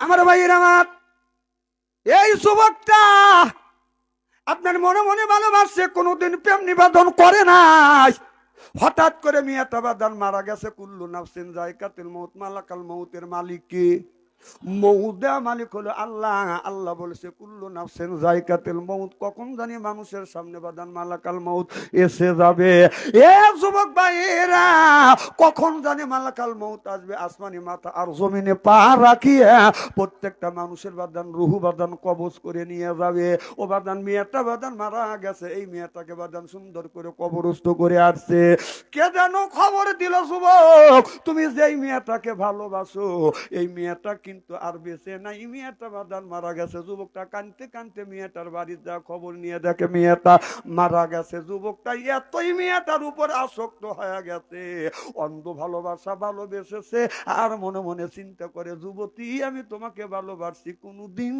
আমার ভাইয়ের আমার। এই যুবকটা আপনার মনে মনে ভালোবাসছে কোনোদিন প্রেম নিবেদন করে নাই। হঠাৎ করে মিয়া বাদান মারা গেছে, কুল্লু নাফসিন জায়কাতিল মৌত মালাকাল মৌতের মালিক। কি মৌদা মালিক হলো আল্লাহ। আল্লাহ বলেছে, কুল্লু নাফসিন জায়কাতিল মৌত কখন জানি মানুষের সামনে বাদান মালাকাল মৌত এসে যাবে। এ যুবক ভাইয়েরা, কখন জানি মালাকাল মৌত আসবে? আসমানি মাথা আর জমিনে পা রাখিয়া প্রত্যেকটা মানুষের বাদান, রুহু বাদান কবজ করে নিয়ে যাবে। ও বাদান মেয়েটা বাদান মারা গেছে, এই মেয়েটাকে বাদান সুন্দর করে কবরস্থ করে আসছে। কে যেন খবর দিল, যুবক, তুমি যেই মেয়েটাকে ভালোবাসো, এই মেয়েটা কিন্তু আর বেঁচে নাই। মেয়েটা বাদান মারা গেছে, যুবকটা কানতে কানতে মেয়েটার বাড়ির যা খবর নিয়ে দেখে মেয়েটা মারা গেছে। যুবকটা এতই মেয়েটার উপর আসক্ত হয়ে গেছে, অন্ধ ভালোবাসা ভালোবেসেছে, আর মনে মনে চিন্তা করে, যুবতী, আমি তোমাকে ভালোবাসি কোনোদিন।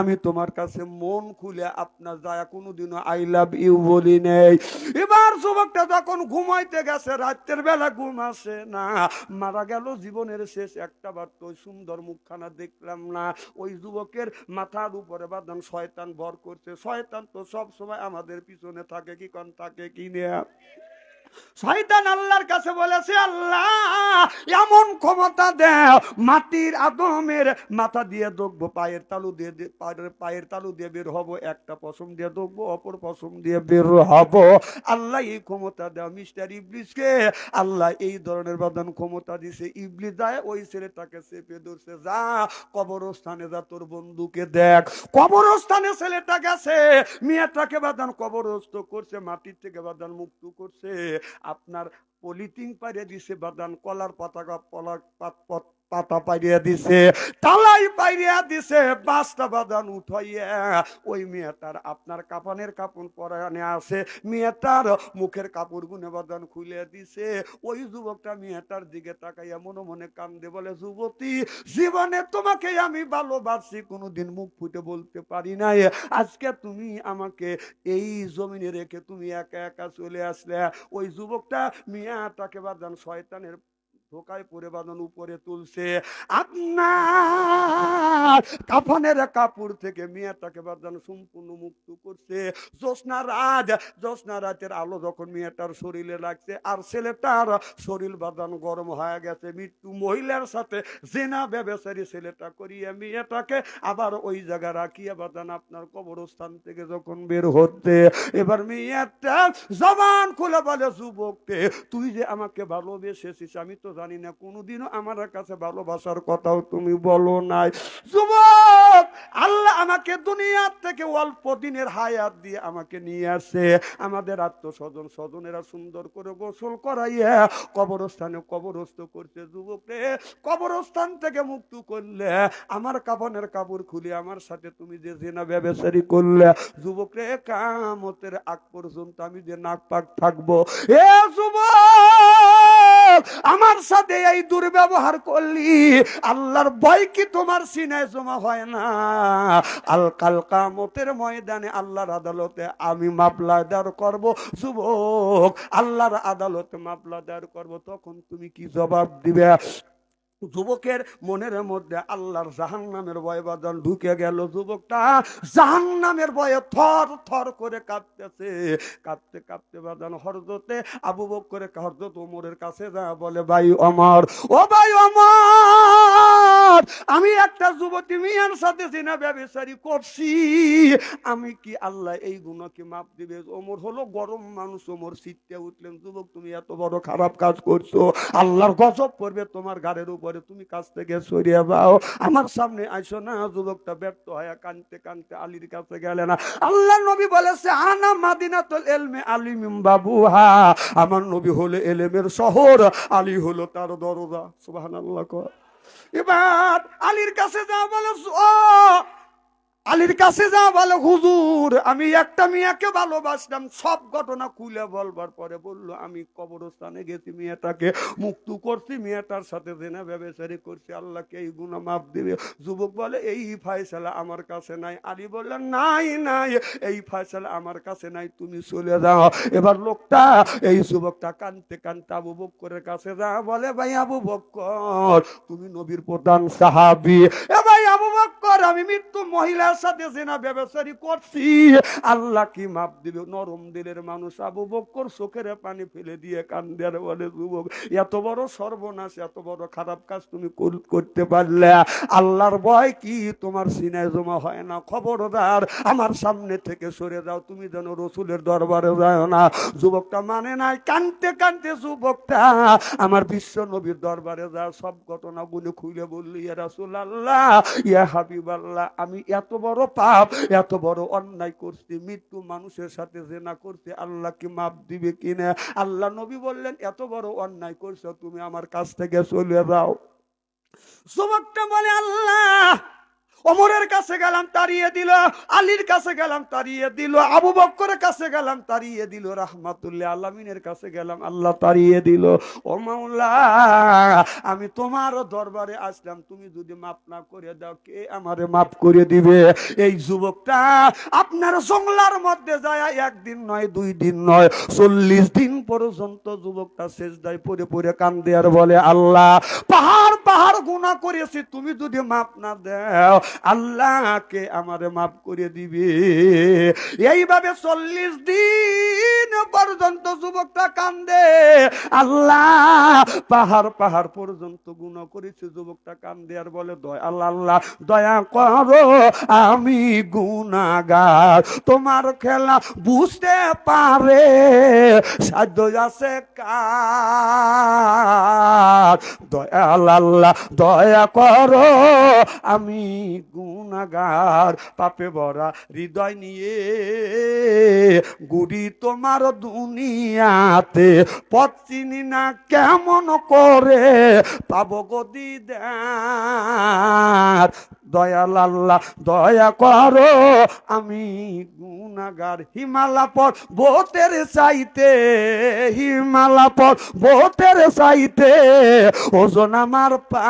আমি তোমার কাছে মন খুলে আপনার যায় কোনোদিনও আই লাভ ইউ বলি নেই। এবার যুবকটা যখন ঘুমাইতে গেছে, রাত্রের বেলা ঘুম আসে না, মারা গেল জীবনের শেষ একটা বার। তো সুন্দর মুখখানা দেখলাম না। ওই যুবকের মাথার উপরে বাদান শয়তান ভর করছে। শয়তান তো সব সময় আমাদের পিছনে থাকে, কি কন, থাকে কি নেয়া শয়তান আল্লাহর কাছে বলেছে, আল্লাহ, এমন ক্ষমতা দেও, মাটির আদমের মাথা দিয়ে দেখব, পায়ের তালু দিয়ে পায়ের- তালু দিয়ে বের হব, একটা পশম দিয়ে দেখব, অপর পশম দিয়ে বের হব। আল্লাহ এই ক্ষমতা দেও, মিস্টার ইবলিসকে। আল্লাহ এই ধরনের বাদান ক্ষমতা দিছে, ইবলিস যায়, ওই ছেলেটাকে চেপে ধরছে, যা, কবরস্থানে যা, তোর বন্ধুকে দেখ। কবরস্থানে ছেলেটা গেছে, মেয়েটাকে বাদান কবরস্থ করছে, মাটির থেকে বাদান মুক্ত করছে। আপনার পলিথিন পাইরে দিছে বাদান কলার পাতা পলা পাত- পাত- পাইরিয়া দিছে, তালাই পাইরিয়া দিছে, বাস্তা বাদান উঠাইয়া। ওই মেয়েটার আপনার কাপানের কাপড় পরানে আছে, মেয়েটার মুখের কাপড় গুনে বাদান খুলে দিছে। ওই যুবকটা মেয়েটার দিকে তাকাইয়া মনে মনে কান্দে বলে, যুবতী, জীবনে তোমাকে আমি ভালোবাসি, কোনোদিন মুখ ফুটে বলতে পারি নাই। আজকে তুমি আমাকে এই জমিনে রেখে তুমি একা একা চলে আসলে। ওই যুবকটা মিয়াটাকে বাদান শয়তানের ধোকায় পরে বাঁধন উপরে তুলছে। আপনার কাফনের কাপড় থেকে মেয়েটাকে বাদান সম্পূর্ণ মুক্ত করছে। জ্যোৎস্না রাত, জ্যোৎস্না রাতের আলো যখন মেয়েটার শরীরে লাগছে, আর ছেলেটার শরীর বাদান গরম হয়ে গেছে, মৃত্যু মহিলার সাথে জেনা ব্যবসায়ী ছেলেটা করিয়ে মেয়েটাকে আবার ওই জায়গা রাখিয়া বাদান আপনার কবরস্থান থেকে যখন বের হতে এবার মেয়েটা জবান খুলে বলে, যুবককে, তুই যে আমাকে ভালোবেসেছিস, আমি তো জানি না, কোনোদিনও আমার কাছে ভালোবাসার কথাও তুমি বলো নাই। যুবক, আল্লাহ আমাকে দুনিয়ার থেকে অল্প দিনের হায়াত দিয়ে আমাকে নিয়ে আসে। আমাদের আত্মস্বজন স্বজনেরা সুন্দর করে গোসল করাইয়া কবরস্থানে কবরস্থ করছে। যুবকরে কবরস্থান থেকে মুক্ত করলে, আমার কাপনের কাপড় খুলে আমার সাথে তুমি যে জেনা ব্যবসারি করলে যুবকরে কামতের আগ পর্যন্ত আমি যে নাক পাক থাকব। এ যুবক! আমার সাথে এই দুর্ব্যবহার করলি, আল্লাহর ভয় কি তোমার সিনায় জমা হয় না? আল কাল কামতের ময়দানে আল্লাহর আদালতে আমি মামলা দেওয়ার করব, যুবক, আল্লাহর আদালতে মামলা দেওয়ার করব, তখন তুমি কি জবাব দিবে? যুবকের মনের মধ্যে আল্লাহর জাহান নামের ভয় বাদল ঢুকে গেল যুবকটা। জাহান নামের ভয়ে থর থর করে কাঁপতেছে কাঁপতে কাঁপতে বাদান হরদতে আবু বক করে হরদত ওমরের কাছে যা বলে, ভাই অমর ও ভাই অমর আমি একটা যুবতী মেয়ের সাথে জিনা ব্যবসারি করছি। আমি কি আল্লাহ এই গুণকে মাপ দিবে? ওমর হলো গরম মানুষ, ওমর শীততে উঠলেন, যুবক, তুমি এত বড় খারাপ কাজ করছ। আল্লাহর গজব করবে তোমার গাড়ির উপরে। তুমি কাছ থেকে সরিয়ে যাও আমার সামনে আইসো না। যুবকটা ব্যর্থ হয়ে কানতে কানতে আলীর কাছে গেলে না। আল্লাহ নবী বলেছে, আনা মাদিনাতুল এলমে আলিমিম বাবুহা। আমার নবী হলো এলেমের শহর, আলী হলো তার দরজা। সুবহানাল্লাহ কর এবার আলীর কাছে যা বলে আলীর কাছে যা বলে, হুজুর, আমি একটা মেয়েকে ভালোবাসলাম সব ঘটনা খুলে বলবার পরে বলল, আমি কবরস্থানে গেছি মেয়েটাকে, মুক্ত করছি, মেয়েটার সাথে জেনা ব্যবসারি করছি, আল্লাহকে এই গুণা মাপ দিবে। যুবক বলে, এই ফায়সালা আমার কাছে নাই। আলী বললেন নাই নাই, এই ফায়সালা আমার কাছে নাই, তুমি চলে যাও। এবার লোকটা, এই যুবকটা কানতে কানতে আবু বক্করের কাছে যা বলে, ভাই আবু বক্কর, তুমি নবীর প্রধান সাহাবি। এ ভাই আবু বক্কর, আমি মৃত্যু মহিলার সাথে জেনা করছি। আল্লাহ কি মাপ দিল নরম দিলের মানুষ আবু বক্কর চোখের পানি ফেলে দিয়ে বলে, যুবক, এত বড় সর্বনাশ, এত বড় খারাপ কাজ তুমি করতে পারলে। আল্লাহর ভয় কি? তোমার সিনায় জমা হয় না। খবরদার, আমার সামনে থেকে সরে যাও। তুমি যেন রসুলের দরবারে যাও না। যুবকটা মানে নাই, কানতে কানতে যুবকটা, আমার বিশ্ব নবীর দরবারে যা সব ঘটনা গুলো খুলে বললি, ইয়া রাসুল আল্লাহ ইয়া হাবিব আল্লাহ আমি এত বড় পাপ, এত বড় অন্যায় করছি, মৃত্যু মানুষের সাথে জেনা করছে, আল্লাহ কি মাপ দিবে কিনা আল্লাহ নবী বললেন, এত বড় অন্যায় করছ, তুমি আমার কাছ থেকে চলে যাও। যুবকটা বলে, আল্লাহ ওমরের কাছে গেলাম, তাড়িয়ে দিল, আলীর কাছে গেলাম, তাড়িয়ে দিল, আবু বক্করের কাছে গেলাম, তাড়িয়ে দিল, রাহমাতুল্লাহ আলামিনের কাছে গেলাম, আল্লাহ তাড়িয়ে দিল। ও মাওলা, আমি তোমার দরবারে আসলাম, তুমি যদি মাফ না করে দাও, কে আমারে মাফ করে দিবে? এই যুবকটা আপনার জঙ্গলার মধ্যে যায়, একদিন নয়, দুই দিন নয়, চল্লিশ দিন পর্যন্ত যুবকটা শেষ দায় পরে পরে কান্দে আর বলে, আল্লাহ, পাহাড় পাহাড় গুণা করেছি, তুমি যদি মাপ না দাও আল্লাহকে আমারে মাফ করে দিবে। এইভাবে চল্লিশ দিন পর্যন্ত যুবকটা কান্দে। আল্লাহ পাহাড় পাহাড় পর্যন্ত গুণ করেছে, যুবকটা কান্দে আর বলে, দয়া, আল্লাহ আল্লাহ, দয়া করো, আমি গুনাগার তোমার খেলা বুঝতে পারে, সাধ্য আছে কার। দয়া আল্লাহ, দয়া করো, আমি গুনাগার পাপে ভরা হৃদয় নিয়ে। গুড়ি তোমার দুনিয়াতে পথ না কেমন করে পাবো গদি দেয়ার দয়াল আল্লাহ দয়া করো। আমি গুণাগার হিমালা পর বোতের চাইতে হিমালা পর বোতের চাইতে ওজন আমার পাপ।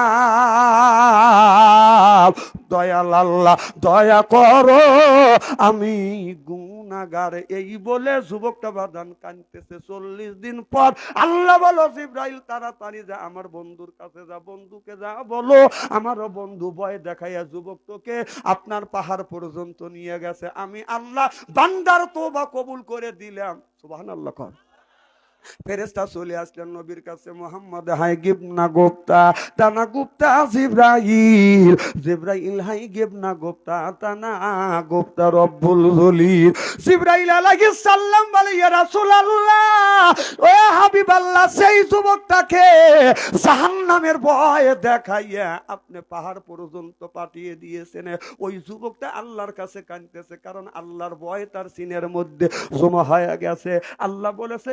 দয়াল আল্লাহ দয়া করো। আমি গুনাগার এই বলে যুবকটা বাদান কানতেছে চল্লিশ দিন পর আল্লাহ বলো ইব্রাহিম তাড়াতাড়ি যা, আমার বন্ধুর কাছে যা, বন্ধুকে যা বলো। আমারও বন্ধু ভয় দেখাইয়া যুবক তোকে আপনার পাহাড় পর্যন্ত নিয়ে গেছে। আমি আল্লাহ বান্দার তোবা কবুল করে দিলাম। সুবাহ আল্লাহ কর। ফেরেস্তা চলে আসলেন নবীর কাছে, মোহাম্মদ, হাই গিবনা গোপ্তা, তানা গুপ্তা জিব্রাইল জিব্রাইল, হাই গিবনা গোপ্তা, তানা গোপ্তা রব্বুল জলিল। জিব্রাইল আলাইহিস সালাম বলে, ইয়া রাসূলুল্লাহ। হাবিবাল্লাহ, সেই যুবকটাকে জাহান্নামের ভয় দেখাইয়া আপনি পাহাড় পর্যন্ত পাঠিয়ে দিয়েছেন। ওই যুবকটা আল্লাহর কাছে কারণ আল্লাহর ভয় তার সিনের মধ্যে জমা হয়ে গেছে। আল্লাহ বলেছে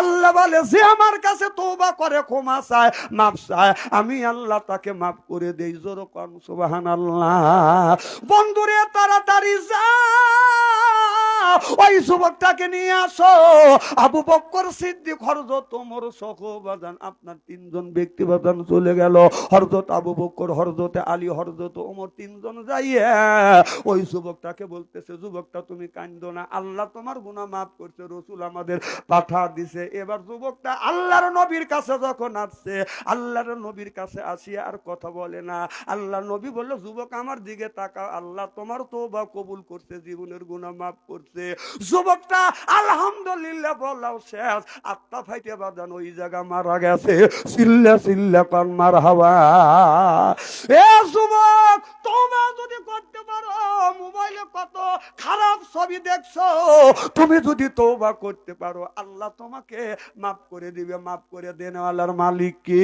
আল্লাহ বলে যে আমার কাছে তওবা করে, ক্ষমা চায়, মাফ চায়। আমি আল্লাহ তাকে মাফ করে দেই। জোর কোন, সুবহানাল্লাহ। বন্ধুরে তাড়াতাড়ি যা ওই যুবকটাকে নিয়ে আসো। আবু বক্কর সিদ্দিক হরজত তোমর সখ বাজান আপনার তিনজন ব্যক্তি বাজান চলে গেল। হরজত আবু বক্কর হরজতে আলী হরজত ওমর তিনজন যাইয়া ওই যুবকটাকে বলতেছে, যুবকটা, তুমি কান্দো না। আল্লাহ তোমার গুনাহ মাফ করছে, রসুল আমাদের পাঠা দিছে। এবার যুবকটা আল্লাহর নবীর কাছে যখন আসছে, আল্লাহর নবীর কাছে আসিয়া আর কথা বলে না। আল্লাহ নবী বলল, যুবক, আমার দিকে তাকাও। আল্লাহ তোমার তো বা কবুল করছে, জীবনের গুনাহ মাফ করছে। যুবকটা, আলহামদুলিল্লাহ বললাম শেষ। আত্মা ফাইতে বাদান ওই জায়গা মারা গেছে। চিল্লা চিল্লা কর মার হাওয়া। এ যুবক, তোমরা যদি করতে পারো, মোবাইলে কত খারাপ ছবি দেখছ, তুমি যদি তৌবা করতে পারো, আল্লাহ তোমাকে মাফ করে দিবে। মাফ করে দেন আল্লাহর মালিককে।